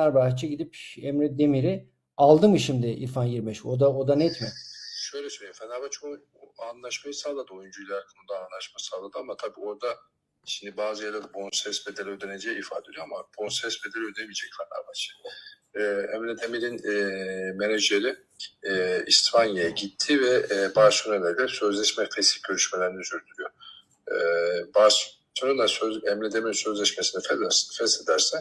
Fenerbahçe gidip Emre Demir'i aldı mı şimdi İrfan 25? O da o da net mi? Şöyle söyleyeyim. Fenerbahçe o anlaşmayı sağladı. Oyuncuyla hakkında anlaşma sağladı ama tabii orada şimdi bazı yerlerde bonservis bedeli ödeneceği ifade ediyor ama bonservis bedeli ödemeyecek Fenerbahçe. Ee, Emre Demir'in e, menajeri e, İspanya'ya gitti ve e, Barcelona'da sözleşme fesih görüşmelerini sürdürüyor. E, Barcelona söz, Emre Demir'in sözleşmesini fes- feshederse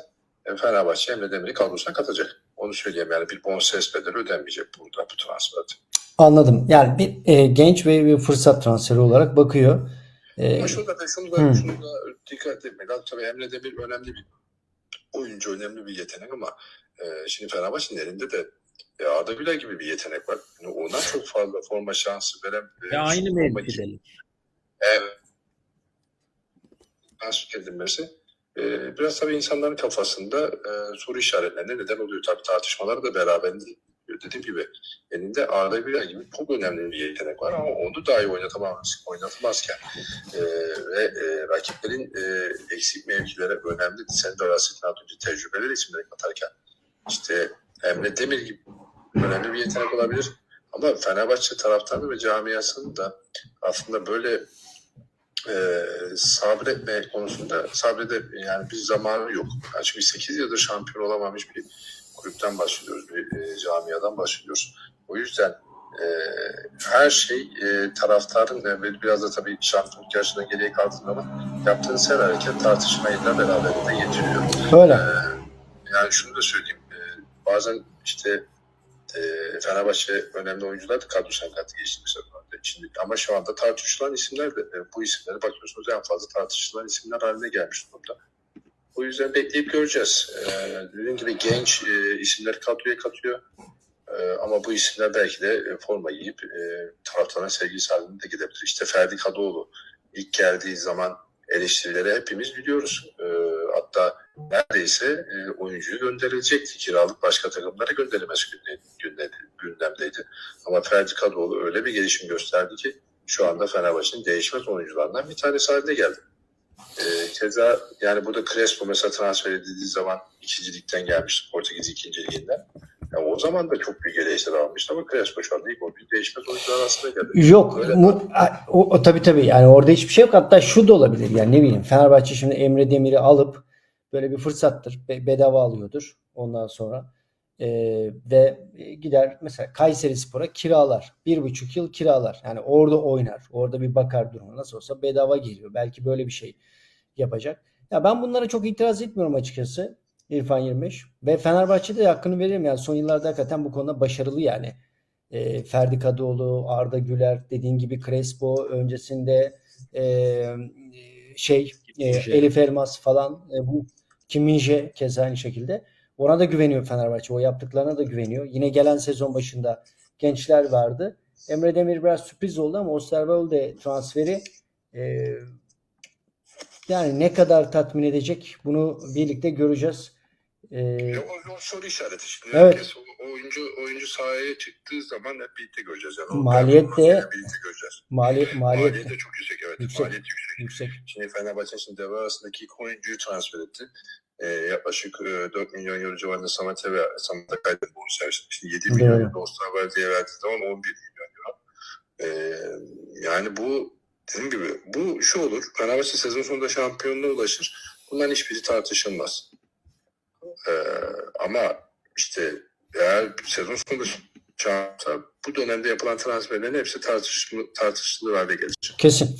Fenerbahçe Emre Demir'i kadrosuna katacak. Onu söyleyeyim yani bir bonservis bedeli ödenmeyecek burada bu transferde. Anladım. Yani bir e, genç ve bir fırsat transferi olarak bakıyor. E, Ama şurada da şunu da, Hı. şunu da dikkat etmek lazım. Tabii Emre Demir önemli bir oyuncu, önemli bir yetenek ama e, şimdi Fenerbahçe'nin elinde de e, Arda Güler gibi bir yetenek var. Yani ona çok fazla forma şansı veren e, Ve aynı forma- mevkideli. Evet. Transfer edilmesi e, biraz tabii insanların kafasında e, soru işaretlerine neden oluyor. Tabii tartışmaları da beraberinde. Dediğim gibi elinde Arda Güler gibi çok önemli bir yetenek var ama onu dahi oynatamaz, oynatamazken e, ve e, rakiplerin e, eksik mevkilere önemli sen de az önce tecrübeleri isimleri katarken işte Emre Demir gibi önemli bir yetenek olabilir. Ama Fenerbahçe taraftarı ve camiasının da aslında böyle e, sabretme konusunda sabrede yani bir zamanı yok. Yani çünkü 8 yıldır şampiyon olamamış bir kulüpten bahsediyoruz, bir e, camiadan bahsediyoruz. O yüzden e, her şey e, taraftarın e, ve biraz da tabii şampiyonluk yarışından geriye kaldığında zaman yaptığınız her hareket tartışmayı da beraberinde getiriyor. öyle. Yani şunu da söyleyeyim. e, bazen işte e, Fenerbahçe önemli oyuncular da kadrosuna kattı geçtiğimiz sezonlarda. Şimdi, ama şu anda tartışılan isimler de e, bu isimlere bakıyorsunuz en fazla tartışılan isimler haline gelmiş durumda. O yüzden bekleyip göreceğiz. E, dediğim gibi genç e, isimler kadroya katıyor. E, ama bu isimler belki de e, forma giyip e, taraftarın sevgisi halinde de gidebilir. İşte Ferdi Kadıoğlu ilk geldiği zaman eleştirileri hepimiz biliyoruz. E, hatta neredeyse e, oyuncuyu gönderilecekti. Kiralık başka takımlara gönderilmesi günde- günde- gündemdeydi. Ama Ferdi Kadıoğlu öyle bir gelişim gösterdi ki şu anda Fenerbahçe'nin değişmez oyuncularından bir tanesi haline geldi. E, keza yani burada Crespo mesela transfer edildiği zaman ikinci ligden gelmiş Portekiz ikinci liginden. Yani o zaman da çok büyük eleştiri almıştı ama Crespo şu anda ilk 11 değişmez oyuncular arasında geldi. Yok Öyle mu, o, o tabii tabii yani orada hiçbir şey yok. Hatta şu da olabilir yani ne bileyim Fenerbahçe şimdi Emre Demir'i alıp böyle bir fırsattır. be- bedava alıyordur ondan sonra. Ee, ve gider mesela Kayseri Spor'a kiralar. Bir buçuk yıl kiralar. Yani orada oynar. Orada bir bakar duruma. Nasıl olsa bedava geliyor. Belki böyle bir şey yapacak. Ya ben bunlara çok itiraz etmiyorum açıkçası. İrfan 25. Ve Fenerbahçe'de de hakkını veririm yani son yıllarda hakikaten bu konuda başarılı yani. E, Ferdi Kadıoğlu, Arda Güler, dediğin gibi Crespo öncesinde e, şey e. Elif Elmas falan e, bu Kim-min-je keza aynı şekilde. Ona da güveniyor Fenerbahçe. O yaptıklarına da güveniyor. Yine gelen sezon başında gençler vardı. Emre Demir biraz sürpriz oldu ama Osterwolde transferi e, yani ne kadar tatmin edecek bunu birlikte göreceğiz. E, Ya o, o soru işareti şimdi. Evet. Herkes o, oyuncu oyuncu sahaya çıktığı zaman hep birlikte göreceğiz. Yani Maliyet de- birlikte göreceğiz. maliyet, Maliyet, maliyet de çok yüksek evet. Yüksek. Maliyet yüksek. yüksek. Şimdi Fenerbahçe şimdi devre arasındaki ilk oyuncuyu transfer etti. Ee, yaklaşık e, 4 milyon euro civarında Samat'e ve Samat'a kaydet bonservis. Şimdi 7 milyon euro Osterwalde'ye verdiği zaman 11 milyon euro. Ee, yani bu dediğim gibi bu şu olur. Fenerbahçe sezon sonunda şampiyonluğa ulaşır. Bunların hiçbiri tartışılmaz. Ee, ama işte eğer sezon sonunda şampiyonsa bu dönemde yapılan transferlerin hepsi tartışılı, tartışılır hale gelecek. Kesin.